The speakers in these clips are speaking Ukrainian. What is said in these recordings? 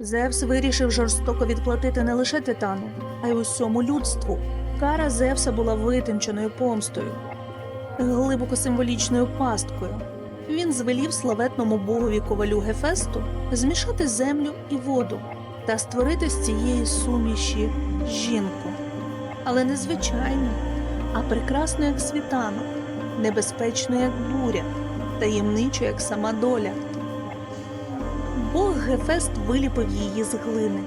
Зевс вирішив жорстоко відплатити не лише титану, а й усьому людству. Кара Зевса була витонченою помстою, глибоко символічною пасткою. Він звелів славетному богові ковалю Гефесту змішати землю і воду та створити з цієї суміші жінку. Але не звичайну, а прекрасну, як світанок, небезпечну, як буря, таємничу, як сама доля. Бог Гефест виліпив її з глини.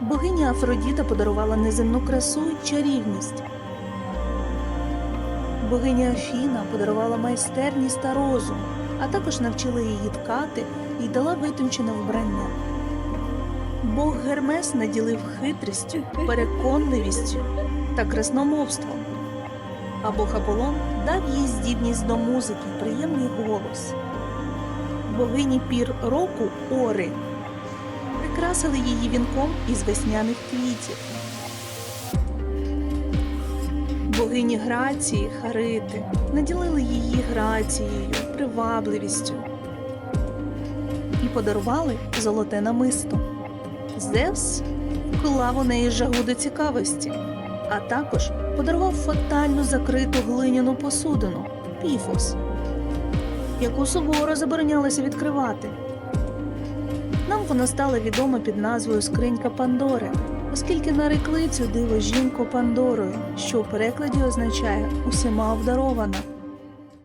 Богиня Афродіта подарувала неземну красу й чарівність. Богиня Афіна подарувала майстерність та розум, а також навчила її ткати і дала витончене вбрання. Бог Гермес наділив хитрістю, переконливістю та красномовством, а Бог Аполлон дав їй здібність до музики, приємний голос. Богині пір року Ори прикрасили її вінком із весняних квітів. Богині грації Харити наділили її грацією, привабливістю і подарували золоте намисто. Зевс вклав у неї жагу до цікавості, а також подарував фатально закриту глиняну посудину піфос, яку суворо заборонялося відкривати. Нам вона стала відома під назвою Скринька Пандори, оскільки нарекли цю диво жінку Пандорою, що у перекладі означає усіма обдарована.